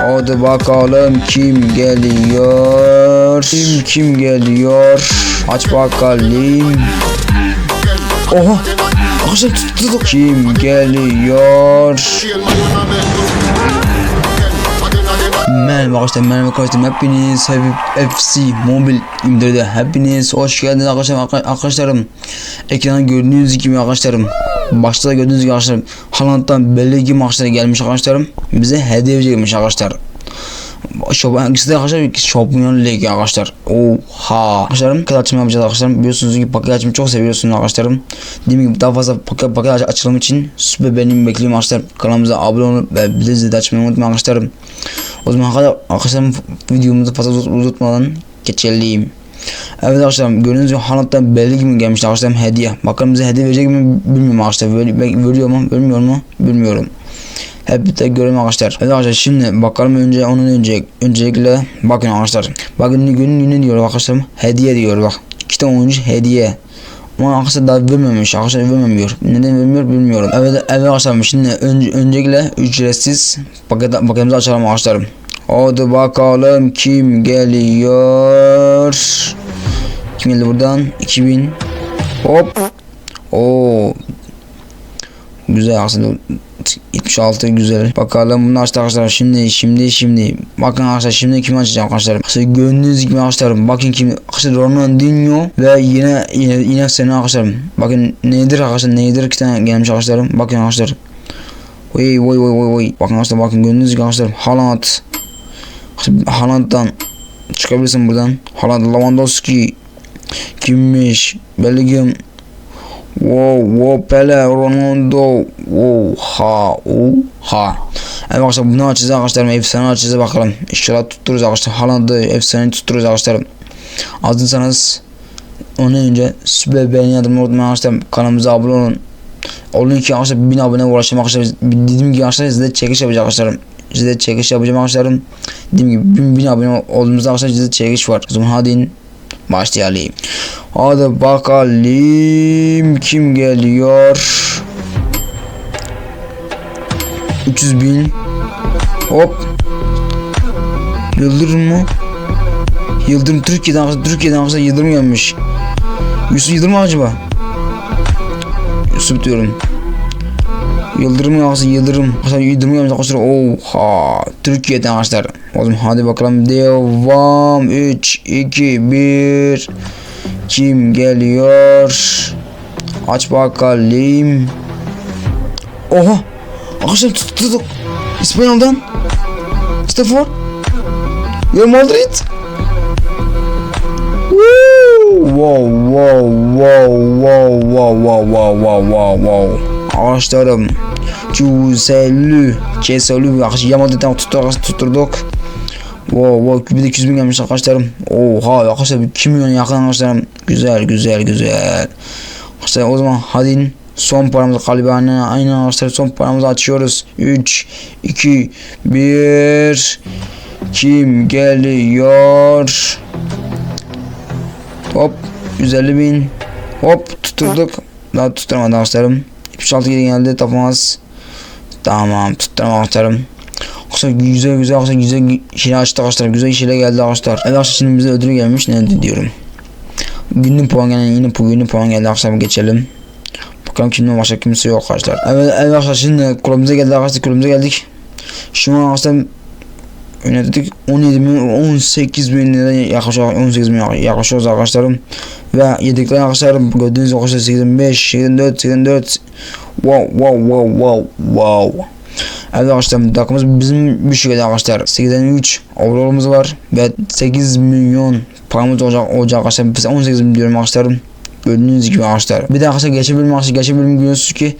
Hadi bakalım kim geliyor? Kim kim geliyor? Aç bakalım. Oha! Arkadaşlar tuttuk. Kim geliyor? Merhaba arkadaşlar, merhaba arkadaşlar. Hepiniz FC mobil indirde. Hepiniz hoş geldiniz arkadaşlar. Arka- Arkadaşlarım, ekranda gördüğünüz gibi arkadaşlarım. Başta da gördüğünüz gibi arkadaşlarım. Haaland'dan belli ki maçlara gelmiş arkadaşlarım. Bize hediye verecekmiş arkadaşlar. Şop, ikisi de arkadaşlar Şampiyon Ligi arkadaşlar. Oha. Arkadaşlarım paket açımı yapacağız arkadaşlarım. Biliyorsunuz ki paket açımı çok seviyorsunuz arkadaşlarım. Dediğim gibi daha fazla paket, paket aç- açılım için süper benim bekliyorum arkadaşlar. Kanalımıza abone olup ve bildirimleri açmayı unutmayın arkadaşlarım. O zaman arkadaşlar, arkadaşlarım videomuzu fazla uzat- uzatmadan geçelim. Evet arkadaşlar gördüğünüz gibi Haaland'dan belli gibi gelmiş arkadaşlarım hediye. Bakalım bize hediye verecek mi bilmiyorum arkadaşlar. Ver, ver- veriyor mu vermiyor mu bilmiyorum. Hep birlikte görelim arkadaşlar. Evet arkadaşlar şimdi bakalım önce onun önce öncelikle bakın arkadaşlar. Bakın günün ne diyor arkadaşlar? Hediye diyor bak. Tane oyuncu hediye. Ama arkadaşlar daha vermemiş. Arkadaşlar vermemiyor. Neden vermiyor bilmiyorum. Evet, evet arkadaşlar şimdi önce, öncelikle ücretsiz paket, paketimizi açalım arkadaşlar. Hadi bakalım kim geliyor? Kim geldi buradan? 2000. Hop. Oo. Güzel aslında 76 güzel. Bakalım bunu açtı arkadaşlar. Şimdi şimdi şimdi. Bakın arkadaşlar şimdi kim açacağım arkadaşlar. Arkadaşlar gördüğünüz gibi arkadaşlar. Bakın kim. Arkadaşlar Ronaldinho ve yine yine, yine seni arkadaşlar. Bakın nedir arkadaşlar nedir iki tane gelmiş arkadaşlar. Bakın arkadaşlar. Vay vay vay vay vay. Bakın arkadaşlar bakın gördüğünüz gibi arkadaşlar. Haaland. Haaland'dan çıkabilirsin buradan. Haaland Lewandowski. Kimmiş? Bellingham. Wow, wow, Pele, Ronaldo, oha, oha. Evet arkadaşlar bunu açacağız arkadaşlar, efsane açacağız bakalım. İnşallah tuttururuz arkadaşlar, Haaland'ı efsane tuttururuz arkadaşlar. Hazırsanız ondan önce süper beğeni yardımını unutmayın arkadaşlar, kanalımıza abone olun. Olun ki arkadaşlar 1000 abone ulaşalım arkadaşlar. Dediğim gibi arkadaşlar size çekiş yapacağım arkadaşlar. Size çekiş yapacağım arkadaşlarım. Dediğim gibi 1000, 1000 abone olduğumuzda arkadaşlar size çekiş var. O zaman hadi başlayalım. Hadi bakalım kim geliyor? 300 bin. Hop. Yıldırım mı? Yıldırım Türkiye'den Türkiye'den arkadaşlar Yıldırım gelmiş. Yusuf Yıldırım acaba? Yusuf diyorum. Yıldırım ya arkadaşlar Yıldırım. Arkadaşlar Yıldırım gelmiş arkadaşlar. Oha. Türkiye'den arkadaşlar. O zaman hadi bakalım devam. 3, 2, 1. Kim geliyor? Aç bakalım. Oha! Arkadaşlar tut- tuttuk. İspanyol'dan. Stafford. Real Madrid. Wow, wow, wow, wow, wow, wow, wow, wow, wow, wow. Arkadaşlarım. Cüzelü. Ceselü. Arkadaşlar Yamada'dan tutturduk. tutturduk. Wow wow bir de 200 bin gelmiş arkadaşlarım. Oha arkadaşlar 2 milyon yakın arkadaşlarım. Güzel güzel güzel. Arkadaşlar o zaman hadi son paramızı galiba aynen, arkadaşlar son paramızı açıyoruz. 3 2 1 Kim geliyor? Hop 150 bin. Hop tutturduk. Daha tutturamadı arkadaşlarım. 76 geri geldi tapamaz. Tamam tutturamadı arkadaşlarım. Arkadaşlar güzel güzel arkadaşlar güzel şey açtı arkadaşlar güzel şeyler geldi arkadaşlar. Evet arkadaşlar şimdi bize ödül gelmiş ne diyorum. Günlük puan gelen yine günlük puan geldi arkadaşlar geçelim. Bakalım kimden başka kimse yok arkadaşlar. Evet, evet arkadaşlar şimdi kulübümüze geldi arkadaşlar kulübümüze geldik. Şu an arkadaşlar yönettik 17 bin 18 bin lira yaklaşıyor 18 bin yaklaşıyoruz arkadaşlarım ve yedikler arkadaşlarım gördüğünüz arkadaşlar 85 84 84 wow wow wow wow wow. Evet arkadaşlar dakikamız bizim bir şekilde arkadaşlar. 83 avrolarımız var ve 8 milyon paramız olacak olacak arkadaşlar. Biz 18 milyon diyorum arkadaşlar gördüğünüz gibi arkadaşlar. Bir de arkadaşlar geçen bölüm arkadaşlar geçen bölüm ki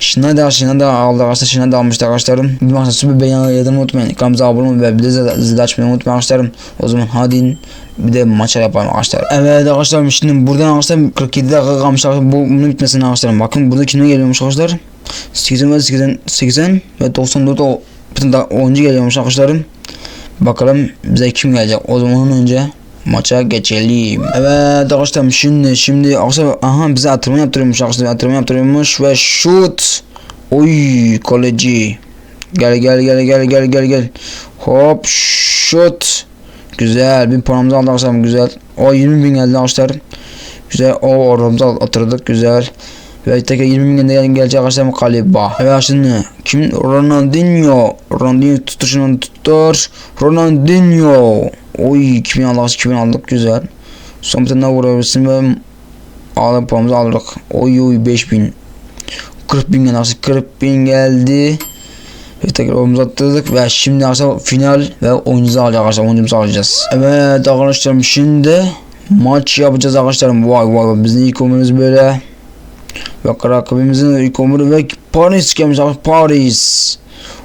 Schneider Schneider aldı arkadaşlar Schneider almıştı arkadaşlarım bir arkadaşlar süper beğeni yadırmayı unutmayın kanalımıza abone olun ve bir de zil açmayı unutmayın arkadaşlarım o zaman hadi bir de maça yapalım arkadaşlar. Evet arkadaşlar şimdi buradan arkadaşlar 47 dakika kalmış arkadaşlar bu bunun bitmesine arkadaşlar. Bakın burada kimler geliyormuş arkadaşlar. 80 ve 80, 80 ve 94 o oyuncu geliyormuş arkadaşlarım. Bakalım bize kim gelecek. O zaman önce maça geçelim. Evet arkadaşlar şimdi şimdi arkadaşlar aha bize atırma yaptırıyormuş arkadaşlar atırma yaptırıyormuş ve şut. Oy kaleci. Gel gel gel gel gel gel gel. Hop şut. Güzel bir aldık arkadaşlar güzel. O 20 bin geldi arkadaşlar. Güzel o oramıza atırdık güzel. Ve tekrar 20 bin gel gelecek arkadaşlar galiba. Evet şimdi kim Ronaldinho. Ronaldinho tutuşunu tutur. Ronaldinho. Oy 2000 aldık 2000 aldık güzel. Son bir tane vurabilirsin ve aldık puanımızı aldık. Oy oy 5000. 40 bin geldi 40 bin geldi. Ve tekrar oyunumuzu attırdık ve şimdi arkadaşlar final ve oyunumuzu alacağız arkadaşlar oyunumuzu alacağız. Evet arkadaşlarım şimdi maç yapacağız arkadaşlarım. Vay vay bizim ilk oyunumuz böyle. Ve rakibimizin ilk oyunu ve Paris gelmiş Paris.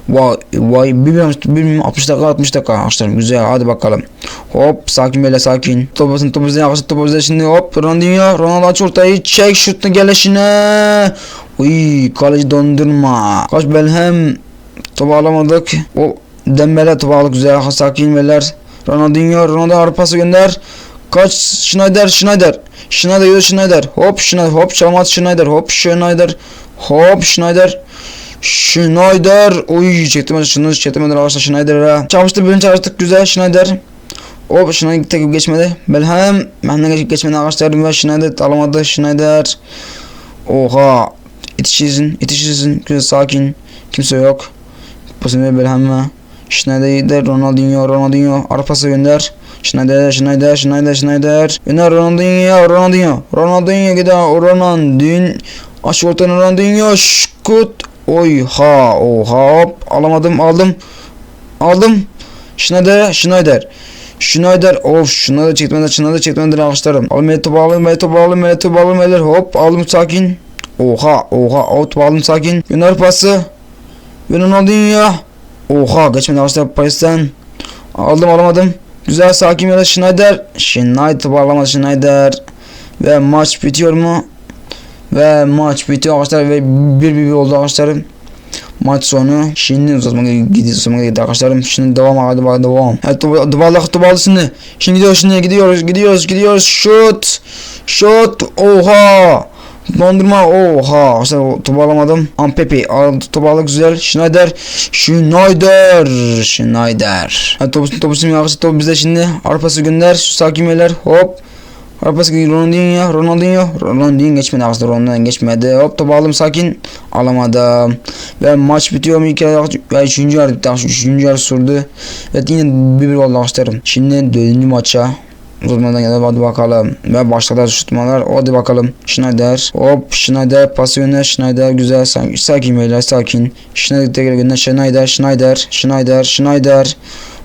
Vay vay bilmiyorum bilmiyorum 60 dakika 60 dakika arkadaşlar güzel hadi bakalım. Hop sakin böyle sakin. Toplasın toplasın arkadaşlar toplasın şimdi hop Ronaldinho Ronaldo aç ortayı çek şutunu gelişine. Uy kaleci dondurma. Kaç Belhem topu alamadık. O Dembele topu aldık güzel sakin beyler. Ronaldinho Ronaldo arpası gönder. Kaç Schneider Schneider. Schneider yürü Schneider. Hop Schneider hop çalmat Schneider hop Schneider. Hop Schneider. Schneider. Uy çektim şunu çektim arkadaşlar Schneider'a. Çalıştı birini çalıştık güzel Schneider. Hop Schneider tek geçmedi. Belhem benden geçip geçmedi arkadaşlar ve Schneider alamadı Schneider. Oha. İtişizin, itişizin. Güzel sakin. Kimse yok. Pasını Belham'a. Schneider, Ronaldinho, Ronaldinho. Arpası gönder. Schneider, Schneider, Schneider, Schneider. Gönder Ronaldinho, Ronaldinho. Ronaldinho gidiyor. Ronaldinho. Aç ortanı Ronaldinho. Şkut. Oy ha oha hop alamadım aldım aldım Schneider Schneider Schneider of Schneider çekmeden Schneider çekmeden arkadaşlarım alın beni topu alın beni topu alın beni topu alın beyler hop aldım sakin oha oha o topu aldım sakin gönder pası ve Ronaldinho oha geçmedi arkadaşlar Paris'ten aldım alamadım güzel sakin böyle Schneider Schneider alamadı Schneider ve maç bitiyor mu ve maç bitiyor arkadaşlar ve bir bir oldu arkadaşlarım. Maç sonu şimdi uzatmaya gidiyoruz uzatmaya gidiyor arkadaşlarım. Şimdi devam hadi bak devam. Evet topu aldı şimdi. Şimdi gidiyoruz şimdi gidiyoruz gidiyoruz gidiyoruz. Şut. Şut. Oha. Dondurma oha arkadaşlar topu alamadım. Ampepe aldı topu aldı güzel. Schneider. Schneider. Schneider. Evet topu topu şimdi arkadaşlar topu bize şimdi. Arpası gönder. Sakin beyler hop. Arpası Ronaldinho, Ronaldinho, Ronaldinho geçmedi aslında Ronaldinho geçmedi. Hop topu aldım sakin. Alamadım. Ve maç bitiyor mu? İki ve üçüncü yarı bitti. Üçüncü yarı sürdü. Evet yine bir bir oldu arkadaşlarım. Şimdi dördüncü maça uzatmadan geldi hadi bakalım. Ve başladı şutmalar. Hadi bakalım. Schneider. Hop Schneider pası yönler. Schneider güzel. Sakin, sakin beyler sakin. Schneider tekrar gönder. Schneider. Schneider. Schneider. Schneider.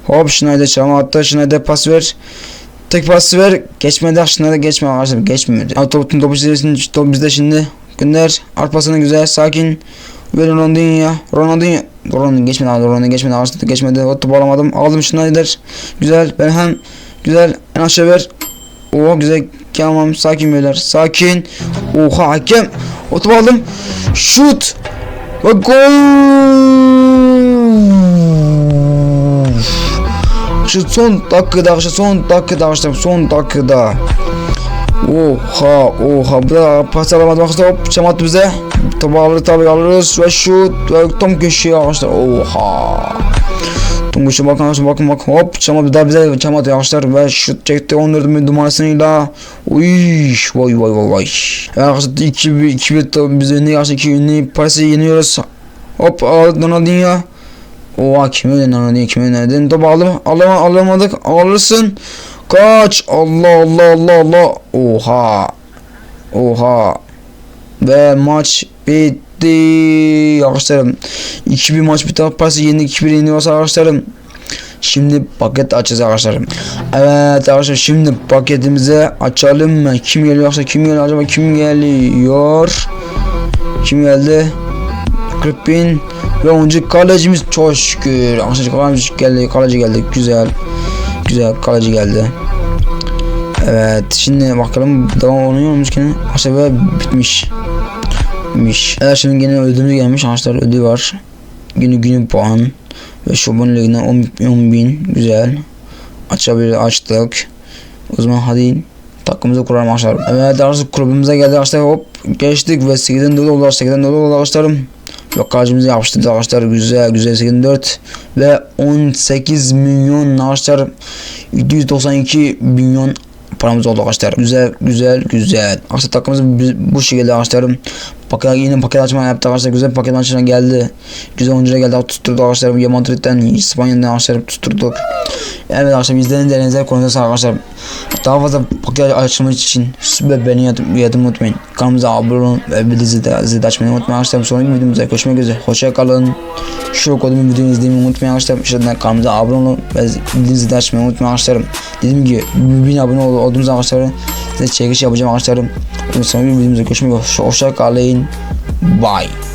Hop Schneider çalma attı. Schneider pas ver. Tek pası ver. Geçmedi da geçme arkadaşlar. Geçmedi. Abi topun topu sizin top bizde şimdi. Gönder. Arpasını güzel. Sakin. Ver Ronaldinho. Ronaldinho. Ronaldinho geçmedi. Ronaldinho geçmedi. Arkadaşlar geçmedi. O topu alamadım. Aldım Schneider. Güzel. Ben hem güzel. En aşağı ver. Oo güzel. Tamam. Sakin beyler. Sakin. Oha hakem. O topu aldım. Şut. Ve gol. Şu son dakikada arkadaşlar son dakikada arkadaşlar son dakikada. Oha oha bu da pas alamadı arkadaşlar hop çamattı bize. Topu alırız tabi alırız ve şut ve tam köşeye arkadaşlar oha. Köşeye bakın arkadaşlar bakın bakın hop çamattı bir daha bize çamattı arkadaşlar ve şut çekti 14 bin numarasıyla. Uy vay vay vay vay. Arkadaşlar 2 2 bir biz önüne arkadaşlar 2 önüne Paris'i yeniyoruz. Hop Ronaldinho. Oha kime ödedin kime ödedin top aldım alama alamadık alırsın kaç Allah Allah Allah Allah oha oha ve maç bitti arkadaşlarım 2 bir maç bitti pası yendik 2 bir yeniyoruz arkadaşlarım Şimdi paket açacağız arkadaşlarım. Evet arkadaşlar şimdi paketimizi açalım mı? Kim geliyor yoksa kim geliyor acaba kim geliyor? Kim geldi? 40 bin ve oyuncu kalecimiz çok şükür. Arkadaşlar kaleci geldi, kaleci geldi. Güzel. Güzel kaleci geldi. Evet şimdi bakalım devam oluyor mu ki? Böyle bitmiş. Bitmiş. Evet şimdi yine ödülümüz gelmiş. Arkadaşlar ödül var. Günü günü puan. Ve Şuban Ligi'nden 10, 10 bin. Güzel. Açabilir açtık. O zaman hadi takımımızı kuralım arkadaşlar. Evet arkadaşlar kulübümüze geldi arkadaşlar hop geçtik ve 8'den dolu oldu 8'den dolu oldu arkadaşlarım. Blokkajımızı yapıştırdık arkadaşlar. Güzel güzel 84 ve 18 milyon arkadaşlar 792 milyon paramız oldu arkadaşlar. Güzel güzel güzel. Arkadaşlar takımımız bu şekilde arkadaşlar. Paket, yine paket açma yaptı arkadaşlar. Güzel paket açma geldi. Güzel oyuncular geldi. Tutturduk arkadaşlar. Real Madrid'den İspanya'dan arkadaşlar tutturduk. Evet arkadaşlar izleyin derinize konuda arkadaşlar. Daha fazla paket açmak için ve beni yadım unutmayın. Kanalımıza abone olun ve bildiğinizi de zil açmayı unutmayın arkadaşlar. Sonraki videomuzda görüşmek üzere. Hoşça kalın. Şu kodumun videomu izlemeyi unutmayın arkadaşlar. Şuradan kanalımıza abone olun ve bildiğinizi de açmayı unutmayın arkadaşlar. Dediğim gibi 1000 abone ol- olduğunuz arkadaşlar size çekiş yapacağım arkadaşlar. Sonraki videomuzda görüşmek üzere. Hoşça kalın. why?